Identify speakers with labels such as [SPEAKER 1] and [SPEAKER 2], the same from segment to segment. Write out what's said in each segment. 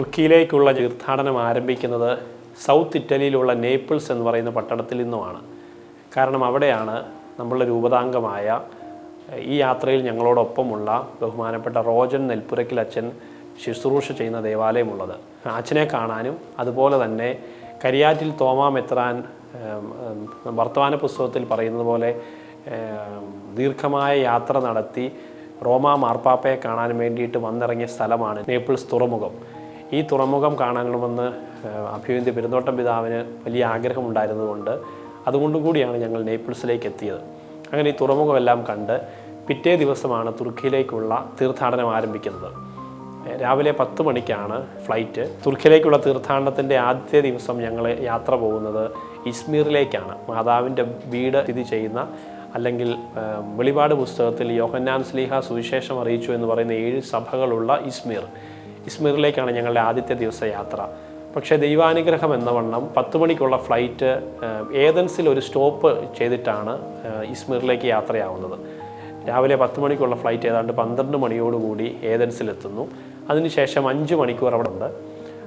[SPEAKER 1] തുർക്കിയിലേക്കുള്ള തീർത്ഥാടനം ആരംഭിക്കുന്നത് south ഇറ്റലിയിലുള്ള Naples എന്ന് പറയുന്ന പട്ടണത്തിൽ നിന്നുമാണ്. കാരണം അവിടെയാണ് നമ്മളുടെ രൂപതാംഗമായ ഈ യാത്രയിൽ ഞങ്ങളോടൊപ്പമുള്ള ബഹുമാനപ്പെട്ട റോജൻ നെൽപ്പുരക്കിൽ അച്ഛൻ ശുശ്രൂഷ ചെയ്യുന്ന ദേവാലയമുള്ളത്. അച്ഛനെ കാണാനും അതുപോലെ തന്നെ കരിയാറ്റിൽ തോമാ മെത്രാൻ ഏം, ഏം, വർത്തമാന പുസ്തകത്തിൽ പറയുന്നത് പോലെ ദീർഘമായ യാത്ര നടത്തി റോമാ മാർപ്പാപ്പയെ കാണാൻ വേണ്ടിയിട്ട് വന്നിറങ്ങിയ സ്ഥലമാണ് നേപ്പിൾസ് തുറമുഖം. ഈ തുറമുഖം കാണണമെന്ന് അഭിവന്ദ്യ പെരുന്തോട്ടം പിതാവിന് വലിയ ആഗ്രഹമുണ്ടായിരുന്നതുകൊണ്ട് അതുകൊണ്ടും കൂടിയാണ് ഞങ്ങൾ നേപ്പിൾസിലേക്ക് എത്തിയത് അങ്ങനെ ഈ തുറമുഖമെല്ലാം കണ്ട് പിറ്റേ ദിവസമാണ് തുർക്കിയിലേക്കുള്ള തീർത്ഥാടനം ആരംഭിക്കുന്നത്. രാവിലെ പത്ത് മണിക്കാണ് ഫ്ലൈറ്റ്. തുർക്കിയിലേക്കുള്ള തീർത്ഥാടനത്തിന്റെ ആദ്യ ദിവസം ഞങ്ങൾ യാത്ര പോകുന്നത് ഇസ്മീറിലേക്കാണ്. മാതാവിന്റെ വീട് സ്ഥിതി ചെയ്യുന്ന അല്ലെങ്കിൽ വെളിപാട് പുസ്തകത്തിൽ യോഹന്നാൻ സ്ലീഹ സുവിശേഷം അറിയിച്ചു എന്ന് പറയുന്ന ഏഴ് സഭകളുള്ള ഇസ്മീർ. ഇസ്മീറിലേക്കാണ് ഞങ്ങളുടെ ആദ്യത്തെ ദിവസ യാത്ര. പക്ഷേ ദൈവാനുഗ്രഹം എന്ന വണ്ണം പത്ത് മണിക്കുള്ള ഫ്ലൈറ്റ് ഏതൻസിൽ ഒരു സ്റ്റോപ്പ് ചെയ്തിട്ടാണ് ഇസ്മീറിലേക്ക് യാത്രയാവുന്നത്. രാവിലെ പത്ത് മണിക്കുള്ള ഫ്ലൈറ്റ് ഏതാണ്ട് പന്ത്രണ്ട് മണിയോടുകൂടി ഏതൻസിലെത്തുന്നു. അതിനുശേഷം അഞ്ച് മണിക്കൂർ അവിടെ ഉണ്ട്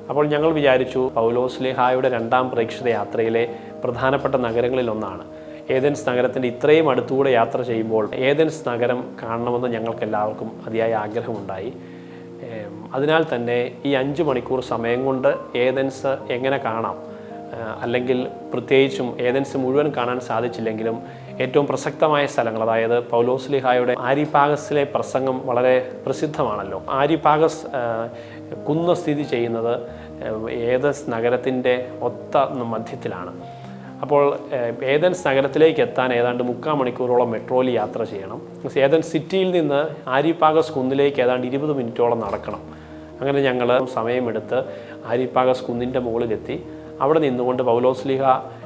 [SPEAKER 1] അപ്പോൾ ഞങ്ങൾ വിചാരിച്ചു പൗലോസ് ലേഹായുടെ രണ്ടാം പ്രേക്ഷിത യാത്രയിലെ പ്രധാനപ്പെട്ട നഗരങ്ങളിലൊന്നാണ് ഏതൻസ് നഗരത്തിന്റെ ഇത്രയും അടുത്തുകൂടെ യാത്ര ചെയ്യുമ്പോൾ ഏതൻസ് നഗരം കാണണമെന്ന് ഞങ്ങൾക്ക് എല്ലാവർക്കും അതിയായ ആഗ്രഹമുണ്ടായി. അതിനാൽ തന്നെ ഈ അഞ്ച് മണിക്കൂർ സമയം കൊണ്ട് ഏതൻസ് എങ്ങനെ കാണാം? അല്ലെങ്കിൽ പ്രത്യേകിച്ചും ഏതൻസ് മുഴുവൻ കാണാൻ സാധിച്ചില്ലെങ്കിലും ഏറ്റവും പ്രസക്തമായ സ്ഥലങ്ങൾ അതായത് പൗലോസ് ലിഹായുടെ ആരിപാഗസിലെ പ്രസംഗം വളരെ പ്രസിദ്ധമാണല്ലോ. ആരിപാഗസ് കുന്ന് സ്ഥിതി ചെയ്യുന്നത് ഏതൻസ് നഗരത്തിന്റെ ഒത്ത മധ്യത്തിലാണ്. അപ്പോൾ ഏതൻസ് നഗരത്തിലേക്ക് എത്താൻ ഏതാണ്ട് മുക്കാൽ മണിക്കൂറോളം മെട്രോയിൽ യാത്ര ചെയ്യണം. ഏതൻസ് സിറ്റിയിൽ നിന്ന് ആരിപ്പാഗസ് കുന്നിലേക്ക് ഏതാണ്ട് ഇരുപത് മിനിറ്റോളം നടക്കണം. അങ്ങനെ ഞങ്ങൾ സമയമെടുത്ത് ആരിപ്പാകസ് കുന്നിന്റെ മുകളിലെത്തി. അവിടെ നിന്നുകൊണ്ട് പൗലോസ്ലിഹ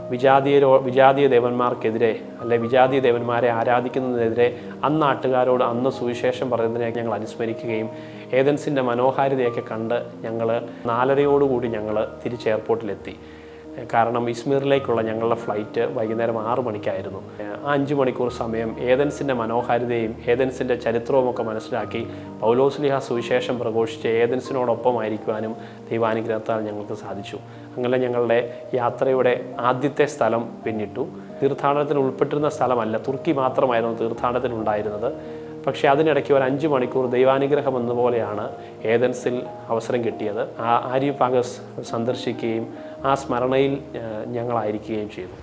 [SPEAKER 1] വിജാതീയരോ വിജാതീയ ദേവന്മാർക്കെതിരെ അല്ലെ വിജാതീയ ദേവന്മാരെ ആരാധിക്കുന്നതിനെതിരെ അന്ന് നാട്ടുകാരോട് അന്ന് സുവിശേഷം പറയുന്നതിനെ ഞങ്ങൾ അനുസ്മരിക്കുകയും ഏതൻസിന്റെ മനോഹാരിതയൊക്കെ കണ്ട് ഞങ്ങൾ നാലരയോടുകൂടി ഞങ്ങൾ തിരിച്ച് എയർപോർട്ടിലെത്തി കാരണം ഇസ്മീറിലേക്കുള്ള ഞങ്ങളുടെ ഫ്ലൈറ്റ് വൈകുന്നേരം ആറു മണിക്കായിരുന്നു. ആ അഞ്ച് മണിക്കൂർ സമയം ഏതൻസിന്റെ മനോഹാരിതയും ഏതൻസിന്റെ ചരിത്രവും ഒക്കെ മനസ്സിലാക്കി പൗലോസ്ലിഹ സുവിശേഷം പ്രഘോഷിച്ച് ഏതൻസിനോടൊപ്പമായിരിക്കുവാനും ദൈവാനുഗ്രഹത്താൽ ഞങ്ങൾക്ക് സാധിച്ചു. അങ്ങനെ ഞങ്ങളുടെ യാത്രയുടെ ആദ്യത്തെ സ്ഥലം പിന്നിട്ടു. തീർത്ഥാടനത്തിന് ഉൾപ്പെട്ടിരുന്ന സ്ഥലമല്ല തുർക്കി മാത്രമായിരുന്നു തീർത്ഥാടനത്തിനുണ്ടായിരുന്നത് പക്ഷേ അതിനിടയ്ക്ക് ഒരു അഞ്ച് മണിക്കൂർ ദൈവാനുഗ്രഹം എന്നപോലെയാണ് ഏതൻസിൽ അവസരം കിട്ടിയത്. ആ ആര്യ പാഗസ് സന്ദർശിക്കുകയും ആ സ്മരണയിൽ ഞങ്ങളായിരിക്കുകയും ചെയ്തു.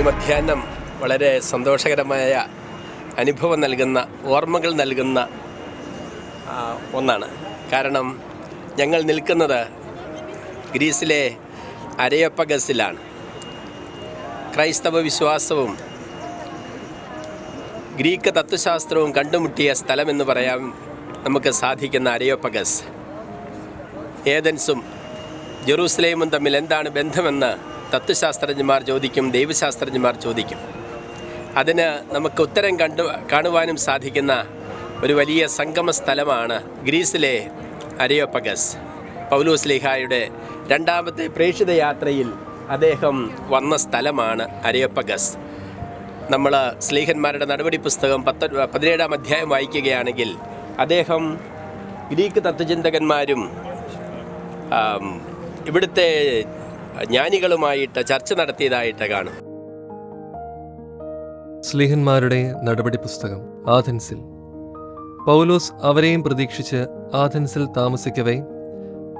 [SPEAKER 2] ഈ മധ്യാഹ്നം വളരെ സന്തോഷകരമായ അനുഭവം നൽകുന്ന ഓർമ്മകൾ നൽകുന്ന ഒന്നാണ്. കാരണം ഞങ്ങൾ നിൽക്കുന്നത് ഗ്രീസിലെ അരയപ്പഗസിലാണ് ക്രൈസ്തവ വിശ്വാസവും ഗ്രീക്ക് തത്വശാസ്ത്രവും കണ്ടുമുട്ടിയ സ്ഥലമെന്ന് പറയാൻ നമുക്ക് സാധിക്കുന്ന അരയോപ്പഗസ് ഏതൻസും ജെറൂസലേമും തമ്മിൽ എന്താണ് ബന്ധമെന്ന് തത്വശാസ്ത്രജ്ഞന്മാർ ചോദിക്കും ദൈവശാസ്ത്രജ്ഞന്മാർ ചോദിക്കും. അതിന് നമുക്ക് ഉത്തരം കണ്ടു കാണുവാനും സാധിക്കുന്ന ഒരു വലിയ സംഗമ സ്ഥലമാണ് ഗ്രീസിലെ അരയോപ്പഗസ്. പൗലൂസ് ലിഹായുടെ രണ്ടാമത്തെ പ്രേക്ഷിത യാത്രയിൽ അദ്ദേഹം വന്ന സ്ഥലമാണ് അരയപ്പഗസ്. നമ്മൾ സ്ലീഹന്മാരുടെ നടപടി പുസ്തകം പത്ത പതിനേഴാം അധ്യായം വായിക്കുകയാണെങ്കിൽ അദ്ദേഹം ഗ്രീക്ക് തത്വചിന്തകന്മാരും ഇവിടുത്തെ ജ്ഞാനികളുമായിട്ട് ചർച്ച നടത്തിയതായിട്ട് കാണും.
[SPEAKER 3] സ്ലീഹന്മാരുടെ നടപടി പുസ്തകം ആഥൻസിൽ. പൗലോസ് അവരെയും പ്രതീക്ഷിച്ച് ആഥൻസിൽ താമസിക്കവേ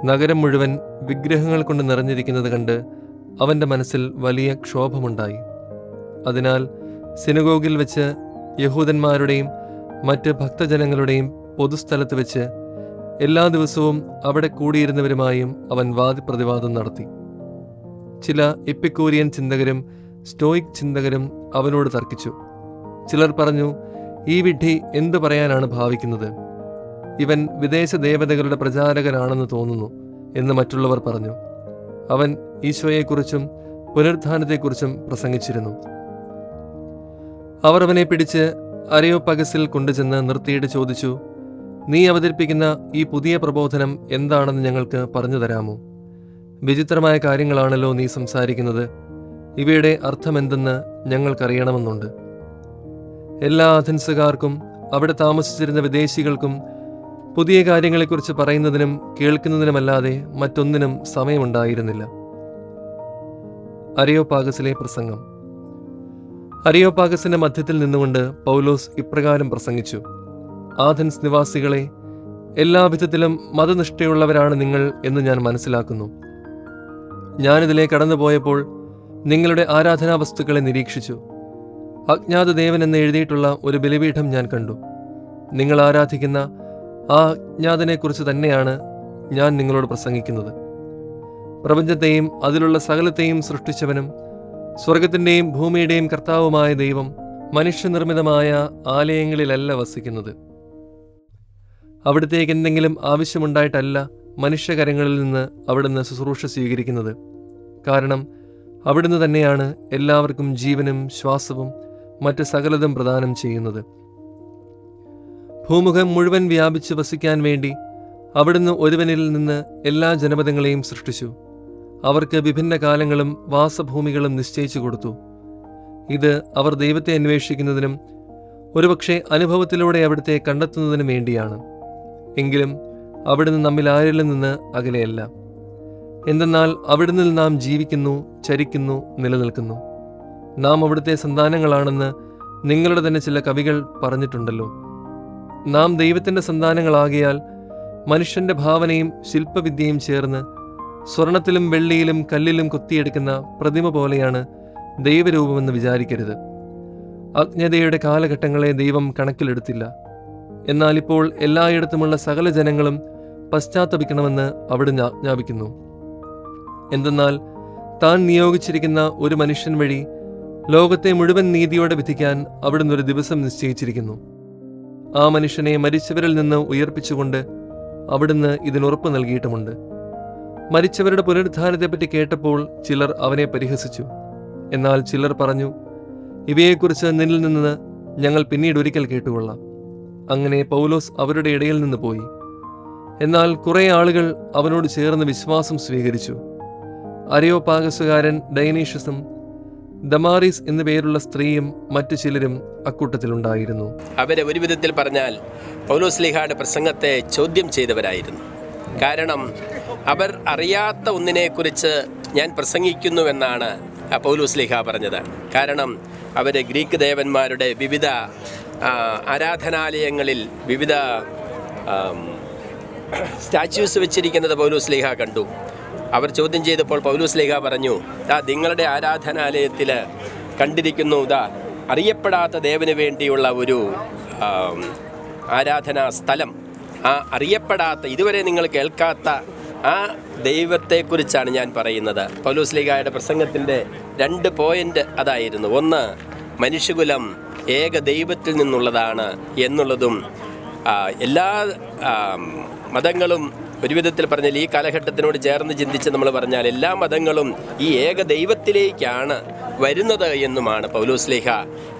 [SPEAKER 3] നഗരം മുഴുവൻ വിഗ്രഹങ്ങൾ കൊണ്ട് നിറഞ്ഞിരിക്കുന്നത് കണ്ട് അവന്റെ മനസ്സിൽ വലിയ ക്ഷോഭമുണ്ടായി. അതിനാൽ സിനഗോഗിൽ വെച്ച് യഹൂദന്മാരുടെയും മറ്റ് ഭക്തജനങ്ങളുടെയും പൊതുസ്ഥലത്ത് വെച്ച് എല്ലാ ദിവസവും അവിടെ കൂടിയിരുന്നവരുമായും അവൻ വാദിപ്രതിവാദം നടത്തി. ചില എപ്പിക്കൂരിയൻ ചിന്തകരും സ്റ്റോയിക് ചിന്തകരും അവനോട് തർക്കിച്ചു. ചിലർ പറഞ്ഞു ഈ വിഡ്ഢി എന്തു പറയാനാണ് ഭാവിക്കുന്നത്? ഇവൻ വിദേശ ദേവതകളുടെ പ്രചാരകനാണെന്ന് തോന്നുന്നു എന്ന് മറ്റുള്ളവർ പറഞ്ഞു. അവൻ ഈശോയെക്കുറിച്ചും പുനരുത്ഥാനത്തെക്കുറിച്ചും പ്രസംഗിച്ചിരുന്നു. അവർ അവനെ പിടിച്ച് അരയോപഗസിൽ കൊണ്ടുചെന്ന് നിർത്തിയിട്ട് ചോദിച്ചു നീ അവതരിപ്പിക്കുന്ന ഈ പുതിയ പ്രബോധനം എന്താണെന്ന് ഞങ്ങൾക്ക് പറഞ്ഞു തരാമോ? വിചിത്രമായ കാര്യങ്ങളാണല്ലോ നീ സംസാരിക്കുന്നത്. ഇവയുടെ അർത്ഥമെന്തെന്ന് ഞങ്ങൾക്കറിയണമെന്നുണ്ട്. എല്ലാ അഥൻസുകാർക്കും അവിടെ താമസിച്ചിരുന്ന വിദേശികൾക്കും പുതിയ കാര്യങ്ങളെക്കുറിച്ച് പറയുന്നതിനും കേൾക്കുന്നതിനുമല്ലാതെ മറ്റൊന്നിനും സമയമുണ്ടായിരുന്നില്ല. അരിയോപാഗസിലെ പ്രസംഗം. അരിയോപാഗസിന്റെ മധ്യത്തിൽ നിന്നുകൊണ്ട് പൗലോസ് ഇപ്രകാരം പ്രസംഗിച്ചു. ആഥൻസ് നിവാസികളെ എല്ലാവിധത്തിലും മതനിഷ്ഠയുള്ളവരാണ് നിങ്ങൾ എന്ന് ഞാൻ മനസ്സിലാക്കുന്നു. ഞാനിതിലെ കടന്നുപോയപ്പോൾ നിങ്ങളുടെ ആരാധനാ വസ്തുക്കളെ നിരീക്ഷിച്ചു. അജ്ഞാത ദേവൻ എന്ന് എഴുതിയിട്ടുള്ള ഒരു ബലിപീഠം ഞാൻ കണ്ടു. നിങ്ങൾ ആരാധിക്കുന്ന ആ അജ്ഞാതനെക്കുറിച്ച് തന്നെയാണ് ഞാൻ നിങ്ങളോട് പ്രസംഗിക്കുന്നത്. പ്രപഞ്ചത്തെയും അതിലുള്ള സകലത്തെയും സൃഷ്ടിച്ചവനും സ്വർഗത്തിന്റെയും ഭൂമിയുടെയും കർത്താവുമായ ദൈവം മനുഷ്യനിർമ്മിതമായ ആലയങ്ങളിലല്ല വസിക്കുന്നത്. അവിടത്തേക്ക് എന്തെങ്കിലും ആവശ്യമുണ്ടായിട്ടല്ല മനുഷ്യകരങ്ങളിൽ നിന്ന് അവിടുന്ന് ശുശ്രൂഷ സ്വീകരിക്കുന്നത്. കാരണം അവിടുന്ന് തന്നെയാണ് എല്ലാവർക്കും ജീവനും ശ്വാസവും മറ്റ് സകലതും പ്രദാനം ചെയ്യുന്നത്. ഭൂമുഖം മുഴുവൻ വ്യാപിച്ച് വസിക്കാൻ വേണ്ടി അവിടുന്ന് ഒരുവനിൽ നിന്ന് എല്ലാ ജനപദങ്ങളെയും സൃഷ്ടിച്ചു. അവർക്ക് വിഭിന്ന കാലങ്ങളും വാസഭൂമികളും നിശ്ചയിച്ചു കൊടുത്തു. ഇത് അവർ ദൈവത്തെ അന്വേഷിക്കുന്നതിനും ഒരുപക്ഷെ അനുഭവത്തിലൂടെ അവിടുത്തെ കണ്ടെത്തുന്നതിനും വേണ്ടിയാണ്. എങ്കിലും അവിടുന്ന് നമ്മിൽ ആരിലും നിന്ന് അകലെയല്ല. എന്തെന്നാൽ അവിടുന്ന് നാം ജീവിക്കുന്നു ചരിക്കുന്നു നിലനിൽക്കുന്നു. നാം അവിടുത്തെ സന്താനങ്ങളാണെന്ന് നിങ്ങളുടെ തന്നെ ചില കവികൾ പറഞ്ഞിട്ടുണ്ടല്ലോ. നാം ദൈവത്തിന്റെ സന്താനങ്ങളാകിയാൽ മനുഷ്യന്റെ ഭാവനയും ശില്പവിദ്യയും ചേർന്ന് സ്വർണത്തിലും വെള്ളിയിലും കല്ലിലും കൊത്തിയെടുക്കുന്ന പ്രതിമ പോലെയാണ് ദൈവരൂപമെന്ന് വിചാരിക്കരുത്. അജ്ഞതയുടെ കാലഘട്ടങ്ങളെ ദൈവം കണക്കിലെടുത്തില്ല. എന്നാൽ ഇപ്പോൾ എല്ലായിടത്തുമുള്ള സകല ജനങ്ങളും പശ്ചാത്തപിക്കണമെന്ന് അവിടുന്ന് ആജ്ഞാപിക്കുന്നു. എന്തെന്നാൽ താൻ നിയോഗിച്ചിരിക്കുന്ന ഒരു മനുഷ്യൻ വഴി ലോകത്തെ മുഴുവൻ നീതിയോടെ വിധിക്കാൻ അവിടുന്ന് ഒരു ദിവസം നിശ്ചയിച്ചിരിക്കുന്നു. ആ മനുഷ്യനെ മരിച്ചവരിൽ നിന്ന് ഉയർപ്പിച്ചുകൊണ്ട് അവിടുന്ന് ഇതിനുറപ്പ് നൽകിയിട്ടുമുണ്ട്. മരിച്ചവരുടെ പുനരുദ്ധാനത്തെപ്പറ്റി കേട്ടപ്പോൾ ചിലർ അവനെ പരിഹസിച്ചു. എന്നാൽ ചിലർ പറഞ്ഞു ഇവയെക്കുറിച്ച് നിന്നിൽ നിന്ന് ഞങ്ങൾ പിന്നീട് ഒരിക്കൽ കേട്ടുകൊള്ളാം. അങ്ങനെ പൗലോസ് അവരുടെ ഇടയിൽ നിന്ന് പോയി. എന്നാൽ കുറേ ആളുകൾ അവനോട് ചേർന്ന് വിശ്വാസം സ്വീകരിച്ചു. അരയോപാകസുകാരൻ ഡൈനീഷ്യസും ദമാറിസ് എന്നു പേരുള്ള സ്ത്രീയും മറ്റു ചിലരും അക്കൂട്ടത്തിലുണ്ടായിരുന്നു.
[SPEAKER 2] അവരെ ഒരു വിധത്തിൽ പറഞ്ഞാൽ പൗലോസ്ലിഹയുടെ പ്രസംഗത്തെ ചോദ്യം ചെയ്തവരായിരുന്നു. കാരണം അവർ അറിയാത്ത ഒന്നിനെക്കുറിച്ച് ഞാൻ പ്രസംഗിക്കുന്നുവെന്നാണ് പൗലോസ്ലിഹ പറഞ്ഞത്. കാരണം അവർ ഗ്രീക്ക് ദേവന്മാരുടെ വിവിധ ആരാധനാലയങ്ങളിൽ വിവിധ സ്റ്റാച്യൂസ് വെച്ചിരിക്കുന്നത് പൗലോസ്ലിഹ കണ്ടു. അവർ ചോദ്യം ചെയ്തപ്പോൾ പൗലോസ്ലിഹ പറഞ്ഞു ദാ നിങ്ങളുടെ ആരാധനാലയത്തിൽ കണ്ടിരിക്കുന്നു ദാ അറിയപ്പെടാത്ത ദേവന് വേണ്ടിയുള്ള ഒരു ആരാധനാ സ്ഥലം. ആ അറിയപ്പെടാത്ത ഇതുവരെ നിങ്ങൾ കേൾക്കാത്ത ആ ദൈവത്തെക്കുറിച്ചാണ് ഞാൻ പറയുന്നത്. പൗലോസ്ലിഹായുടെ പ്രസംഗത്തിന്റെ രണ്ട് പോയിന്റ് അതായിരുന്നു. ഒന്ന് മനുഷ്യകുലം ഏക ദൈവത്തിൽ നിന്നുള്ളതാണ് എന്നുള്ളതും എല്ലാ മതങ്ങളും ഒരു വിധത്തിൽ പറഞ്ഞാൽ ഈ കാലഘട്ടത്തിനോട് ചേർന്ന് ചിന്തിച്ച് നമ്മൾ പറഞ്ഞാൽ എല്ലാ മതങ്ങളും ഈ ഏക ദൈവത്തിലേക്കാണ് വരുന്നത് എന്നുമാണ് പൗലോസ്ലേഹ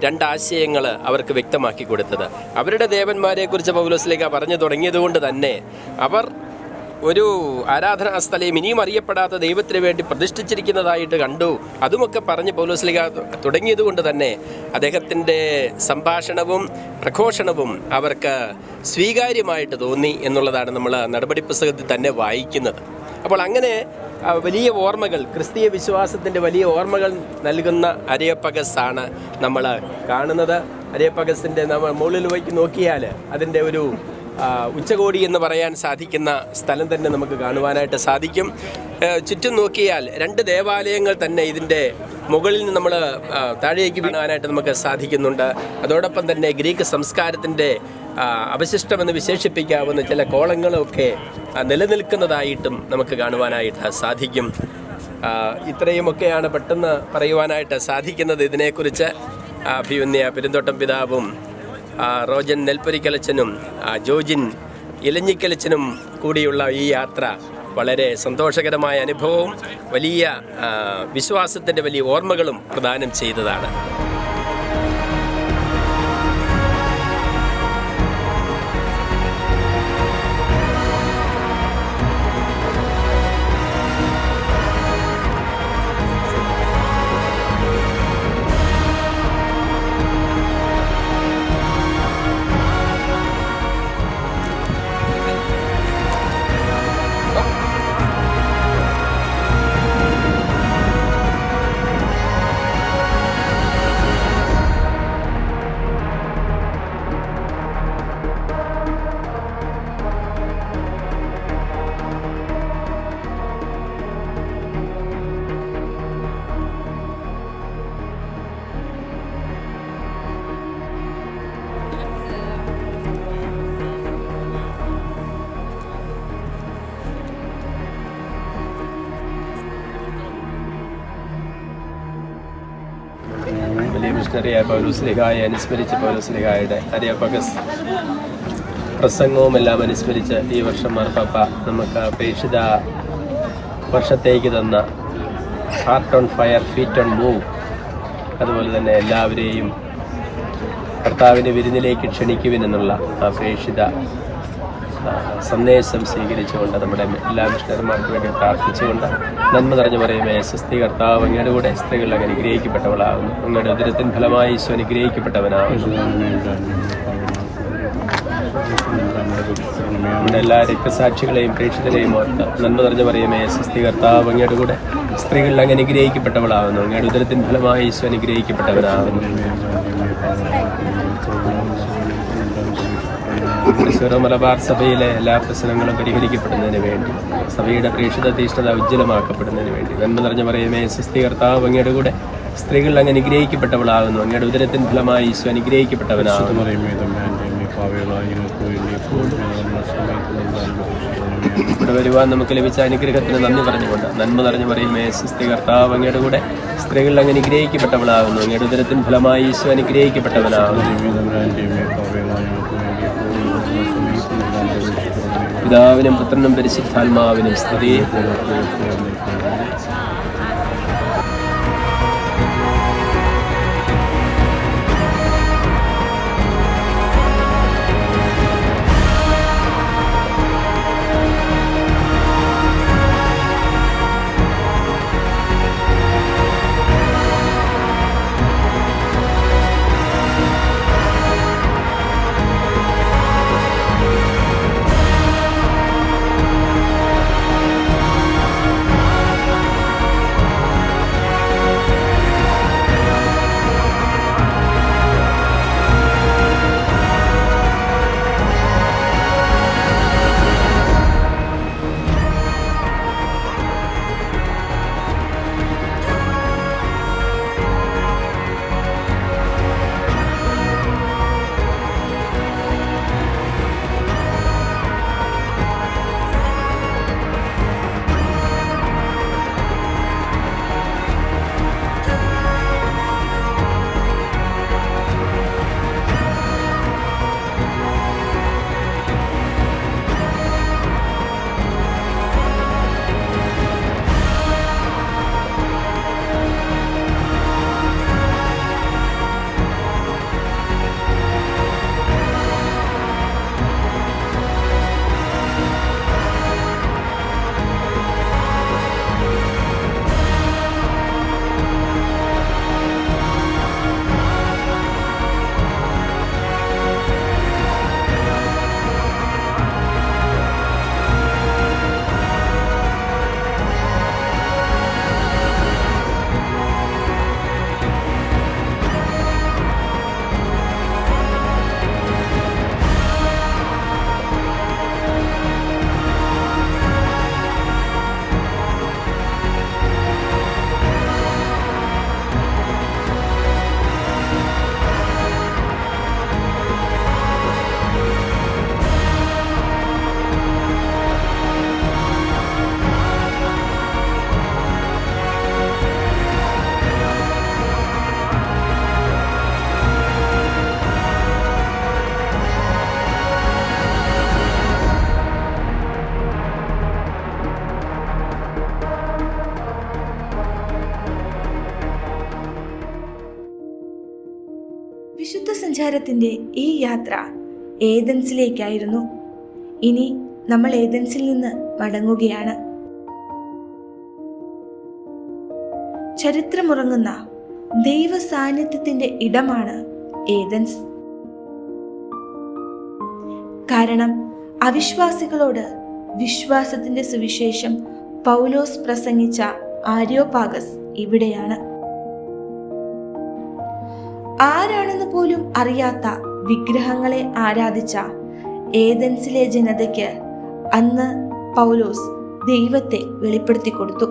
[SPEAKER 2] രണ്ടാശയങ്ങൾ അവർക്ക് വ്യക്തമാക്കി കൊടുത്തത്. അവരുടെ ദേവന്മാരെക്കുറിച്ച് പൗലോസ്ലേഖ പറഞ്ഞു തുടങ്ങിയതുകൊണ്ട് തന്നെ അവർ ഒരു ആരാധനാ സ്ഥലം ഇനിയും അറിയപ്പെടാത്ത ദൈവത്തിന് വേണ്ടി പ്രതിഷ്ഠിച്ചിരിക്കുന്നതായിട്ട് കണ്ടു. അതുമൊക്കെ പറഞ്ഞ് പൗലോസ്ലിക തുടങ്ങിയത് കൊണ്ട് തന്നെ അദ്ദേഹത്തിന്റെ സംഭാഷണവും പ്രഘോഷണവും അവർക്ക് സ്വീകാര്യമായിട്ട് തോന്നി എന്നുള്ളതാണ് നമ്മൾ നടപടി പുസ്തകത്തിൽ തന്നെ വായിക്കുന്നത്. അപ്പോൾ അങ്ങനെ വലിയ ഓർമ്മകൾ ക്രിസ്തീയ വിശ്വാസത്തിന്റെ വലിയ ഓർമ്മകൾ നൽകുന്ന അരയപ്പകസാണ് നമ്മൾ കാണുന്നത്. അരയപ്പകസിന്റെ നമ്മൾ മുകളിൽ പോയി നോക്കിയാൽ അതിന്റെ ഒരു ഉച്ചകോടി എന്ന് പറയാൻ സാധിക്കുന്ന സ്ഥലം തന്നെ നമുക്ക് കാണുവാനായിട്ട് സാധിക്കും. ചുറ്റും നോക്കിയാൽ രണ്ട് ദേവാലയങ്ങൾ തന്നെ ഇതിന്റെ മുകളിൽ നിന്ന് നമ്മൾ താഴേക്ക് വീണാനായിട്ട് നമുക്ക് സാധിക്കുന്നുണ്ട്. അതോടൊപ്പം തന്നെ ഗ്രീക്ക് സംസ്കാരത്തിന്റെ അവശിഷ്ടമെന്ന് വിശേഷിപ്പിക്കാവുന്ന ചില കോളങ്ങളൊക്കെ നിലനിൽക്കുന്നതായിട്ടും നമുക്ക് കാണുവാനായിട്ട് സാധിക്കും. ഇത്രയുമൊക്കെയാണ് പെട്ടെന്ന് പറയുവാനായിട്ട് സാധിക്കുന്നത് ഇതിനെക്കുറിച്ച്. ആ, അഭിമന്യ പെരുന്തോട്ടം പിതാവും റോജൻ നെൽപ്പരിക്കലച്ചനും ജോജിൻ ഇലഞ്ഞിക്കലച്ചനും കൂടിയുള്ള ഈ യാത്ര വളരെ സന്തോഷകരമായ അനുഭവവും വലിയ വിശ്വാസത്തിന്റെ വലിയ ഓർമ്മകളും പ്രദാനം ചെയ്തതാണ്. മിഷണറിയായ പൗലോസ്ലിഹായെ അനുസ്മരിച്ച് പൗലോസ്ലിഹായുടെ അരിയപ്പകസ്. പ്രസംഗവും എല്ലാം അനുസ്മരിച്ച് ഈ വർഷം മാർപ്പാപ്പ നമുക്ക് അപേക്ഷിത വർഷത്തേക്ക് തന്ന heart on fire feet on move അതുപോലെ തന്നെ എല്ലാവരെയും കർത്താവിന്റെ വിരുന്നിലേക്ക് ക്ഷണിക്കുവിനെന്നുള്ള ആ, സന്ദേശം സ്വീകരിച്ചുകൊണ്ട് നമ്മുടെ എല്ലാ മിഷണർമാർക്ക് വേണ്ടി പ്രാർത്ഥിച്ചുകൊണ്ട് നന്മ നിറഞ്ഞു പറയുമേ യശസ്തി കർത്താവ് അങ്ങയുടെ കൂടെ സ്ത്രീകൾ അങ്ങ് അനുഗ്രഹിക്കപ്പെട്ടവളാകുന്നു. അങ്ങയുടെ ഉദരത്തിൻ ഫലമായി ഈശോ അനുഗ്രഹിക്കപ്പെട്ടവനാകുന്നു. എല്ലാ രക്തസാക്ഷികളെയും പ്രേക്ഷിതരെയും ഓർത്ത് നന്മ നിറഞ്ഞു പറയുമേ സ്വസ്തി കർത്താവ് അങ്ങയുടെ കൂടെ സ്ത്രീകളിൽ അങ്ങ് അനുഗ്രഹിക്കപ്പെട്ടവളാകുന്നു. അങ്ങയുടെ ഉദരത്തിൻ ഫലമായി ഈശോ അനുഗ്രഹിക്കപ്പെട്ടവനാകുന്നു. തൃശ്ശൂർ മലബാർ സഭയിലെ എല്ലാ പ്രശ്നങ്ങളും പരിഹരിക്കപ്പെടുന്നതിന് വേണ്ടി സഭയുടെ പ്രേക്ഷിത തീഷ്ണത ഉജ്ജ്വലമാക്കപ്പെടുന്നതിന് വേണ്ടി. നന്മ നിറഞ്ഞ പറയുമേ സുസ്ഥി കർത്താവ് അങ്ങയുടെ കൂടെ സ്ത്രീകൾ അങ്ങ് അനുഗ്രഹിക്കപ്പെട്ടവളാകുന്നു. അങ്ങയുടെ ഉദരത്തിൻ ഫലമായി ഈശോ അനുഗ്രഹിക്കപ്പെട്ടവനാകുന്നു. ഇവിടെ വരുവാൻ നമുക്ക് ലഭിച്ച അനുഗ്രഹത്തിന് നന്ദി പറഞ്ഞുകൊണ്ട് നന്മ നിറഞ്ഞു പറയുമേ സുസ്ഥി കർത്താവ് അങ്ങയുടെ കൂടെ സ്ത്രീകൾ അങ്ങ് അനുഗ്രഹിക്കപ്പെട്ടവളാകുന്നു. അങ്ങയുടെ ഉദരത്തിൻ ഫലമായി ഈശോ അനുഗ്രഹിക്കപ്പെട്ടവനാകുന്നു. പിതാവിനും പുത്രനും പരിശുദ്ധാത്മാവിനും സ്തുതി.
[SPEAKER 4] സംഘത്തിന്റെ ഈ യാത്ര ഏതൻസിലേക്കായിരുന്നു? ഇനി നമ്മൾ ഏതൻസിൽ നിന്ന് മടങ്ങുകയാണ്. ചരിത്രമുറങ്ങുന്ന ദൈവ സാന്നിധ്യത്തിന്റെ ഇടമാണ് ഏതൻസ്. കാരണം അവിശ്വാസികളോട് വിശ്വാസത്തിന്റെ സുവിശേഷം പൗലോസ് പ്രസംഗിച്ച ആര്യോപാഗസ് ഇവിടെയാണ്. ആരാണെന്ന് പോലും അറിയാത്ത വിഗ്രഹങ്ങളെ ആരാധിച്ച ഏതൻസിലെ ജനതയ്ക്ക് അന്ന് പൗലോസ് ദൈവത്തെ വെളിപ്പെടുത്തി കൊടുത്തു.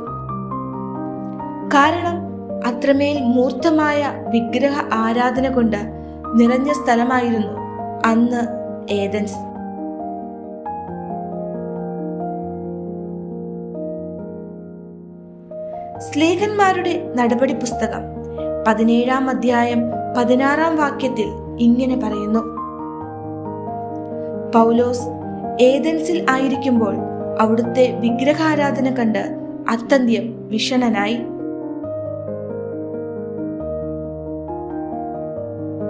[SPEAKER 4] കാരണം അത്രമേൽ മൂർത്തമായ വിഗ്രഹ ആരാധന കൊണ്ട് നിറഞ്ഞ സ്ഥലമായിരുന്നു അന്ന് ഏതൻസ് സ്ലേഖന്മാരുടെ നടപടി പുസ്തകം പതിനേഴാം അധ്യായം പതിനാറാം വാക്യത്തിൽ ഇങ്ങനെ പറയുന്നു. പൗലോസ് ഏതൻസിൽ ആയിരിക്കുമ്പോൾ അവിടുത്തെ വിഗ്രഹാരാധന കണ്ട് അത്യന്ത്യം വിഷണനായി.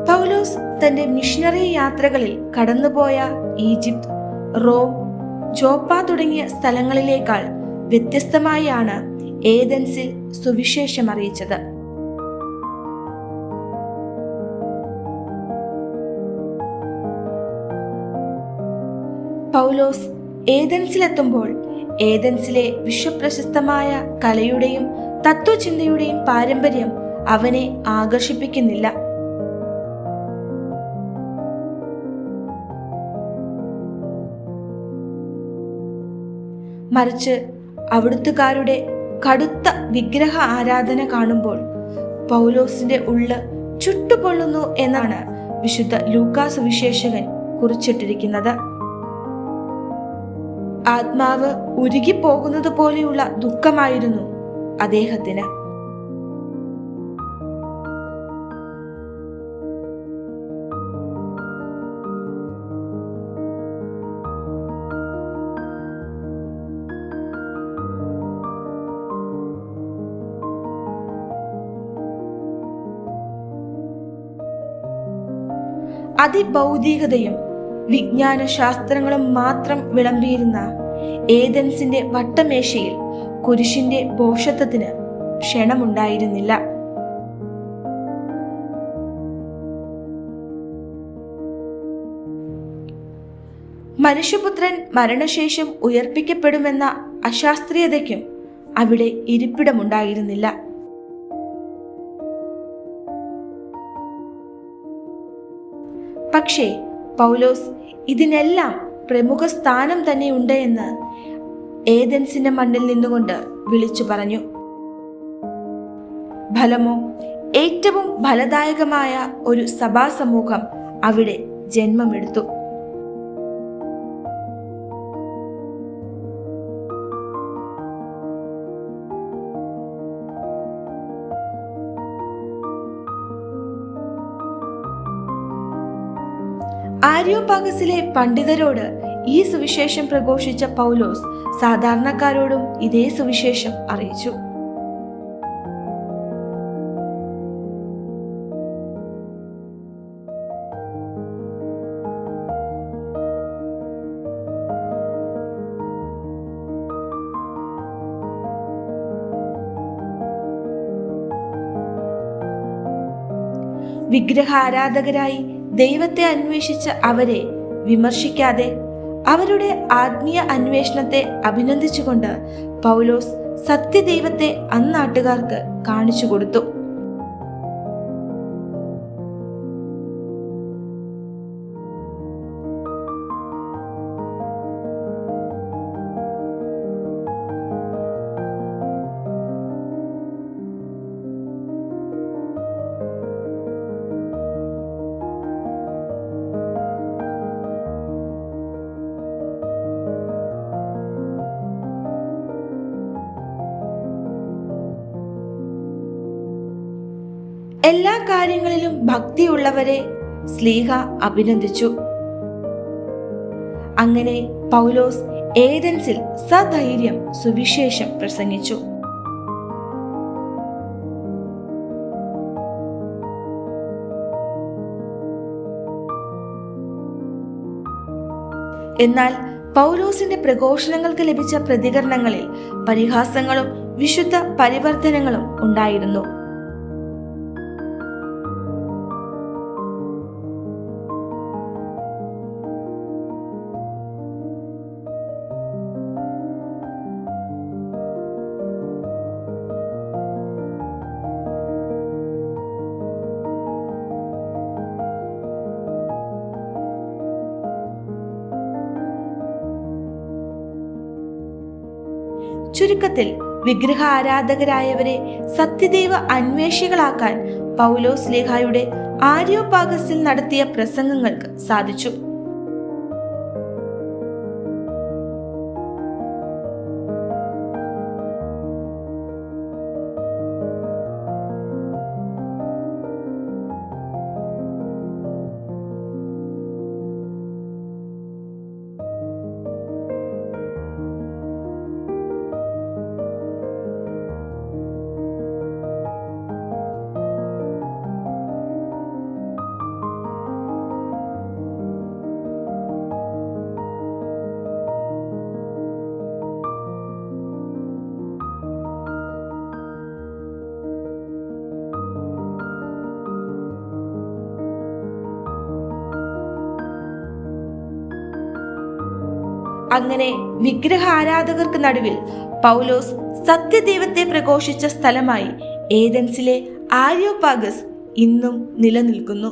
[SPEAKER 4] പൗലോസ് തന്റെ മിഷണറി യാത്രകളിൽ കടന്നുപോയ ഈജിപ്ത് റോം ജോപ്പ തുടങ്ങിയ സ്ഥലങ്ങളിലേക്കാൾ വ്യത്യസ്തമായാണ് ഏതൻസിൽ സുവിശേഷം അറിയിച്ചത്. പൗലോസ് ഏതൻസിലെത്തുമ്പോൾ ഏതൻസിലെ വിശ്വപ്രശസ്തമായ കലയുടെയും തത്വചിന്തയുടെയും പാരമ്പര്യം അവനെ ആകർഷിപ്പിക്കുന്നില്ല. മറിച്ച് അവിടുത്തുകാരുടെ കടുത്ത വിഗ്രഹ ആരാധന കാണുമ്പോൾ പൗലോസിന്റെ ഉള്ള് ചുട്ടുപൊള്ളുന്നു എന്നാണ് വിശുദ്ധ ലൂക്കാസ് വിശേഷകൻ കുറിച്ചിട്ടിരിക്കുന്നത്. ആത്മാവ് ഉരുകിപ്പോകുന്നത് പോലെയുള്ള ദുഃഖമായിരുന്നു അദ്ദേഹത്തിന്. അതിഭൗതികതയും വിജ്ഞാന ശാസ്ത്രങ്ങളും മാത്രം വിളമ്പിയിരുന്ന ഏതൻസിന്റെ വട്ടമേശയിൽ കുരിശിന്റെ ഭോഷത്വത്തിന് ക്ഷണമുണ്ടായിരുന്നില്ല. മനുഷ്യപുത്രൻ മരണശേഷം ഉയർപ്പിക്കപ്പെടുമെന്ന അശാസ്ത്രീയതയ്ക്കും അവിടെ ഇരിപ്പിടമുണ്ടായിരുന്നില്ല. പക്ഷേ പൗലോസ് ഇതിനെല്ലാം പ്രമുഖ സ്ഥാനം തന്നെ ഉണ്ട് എന്ന് ഏതൻസിന്റെ മണ്ണിൽ നിന്നുകൊണ്ട് വിളിച്ചു പറഞ്ഞു. ഫലമോ ഏറ്റവും ഫലദായകമായ ഒരു സഭാസമൂഹം അവിടെ ജന്മമെടുത്തു. ആര്യോപാഗസിലെ പണ്ഡിതരോട് ഈ സുവിശേഷം പ്രഘോഷിച്ച പൗലോസ് സാധാരണക്കാരോടും ഇതേ സുവിശേഷം അറിയിച്ചു. വിഗ്രഹാരാധകരായി ദൈവത്തെ അന്വേഷിച്ച അവരെ വിമർശിക്കാതെ അവരുടെ ആത്മീയ അന്വേഷണത്തെ അഭിനന്ദിച്ചുകൊണ്ട് പൗലോസ് സത്യദൈവത്തെ അന്നാട്ടുകാർക്ക് കാണിച്ചു കൊടുത്തു. കാര്യങ്ങളിലും ഭക്തിയുള്ളവരെ സ്ലീഹ അഭിനന്ദിച്ചു. അങ്ങനെ പൗലോസ് ഏതൻസിൽ സധൈര്യം സുവിശേഷം പ്രസംഗിച്ചു. എന്നാൽ പൗലോസിന്റെ പ്രഘോഷണങ്ങൾക്ക് ലഭിച്ച പ്രതികരണങ്ങളിൽ പരിഹാസങ്ങളും വിശുദ്ധ പരിവർത്തനങ്ങളും ഉണ്ടായിരുന്നു. ചുരുക്കത്തിൽ വിഗ്രഹ ആരാധകരായവരെ സത്യദൈവ അന്വേഷികളാക്കാൻ പൗലോസ് ലേഖായുടെ ആര്യോപാഗസിൽ നടത്തിയ പ്രസംഗങ്ങൾക്ക് സാധിച്ചു. അങ്ങനെ വിഗ്രഹ ആരാധകർക്ക് നടുവിൽ പൗലോസ് സത്യദൈവത്തെ പ്രഘോഷിച്ച സ്ഥലമായി ഏതൻസിലെ ആര്യോപാഗസ് ഇന്നും നിലനിൽക്കുന്നു.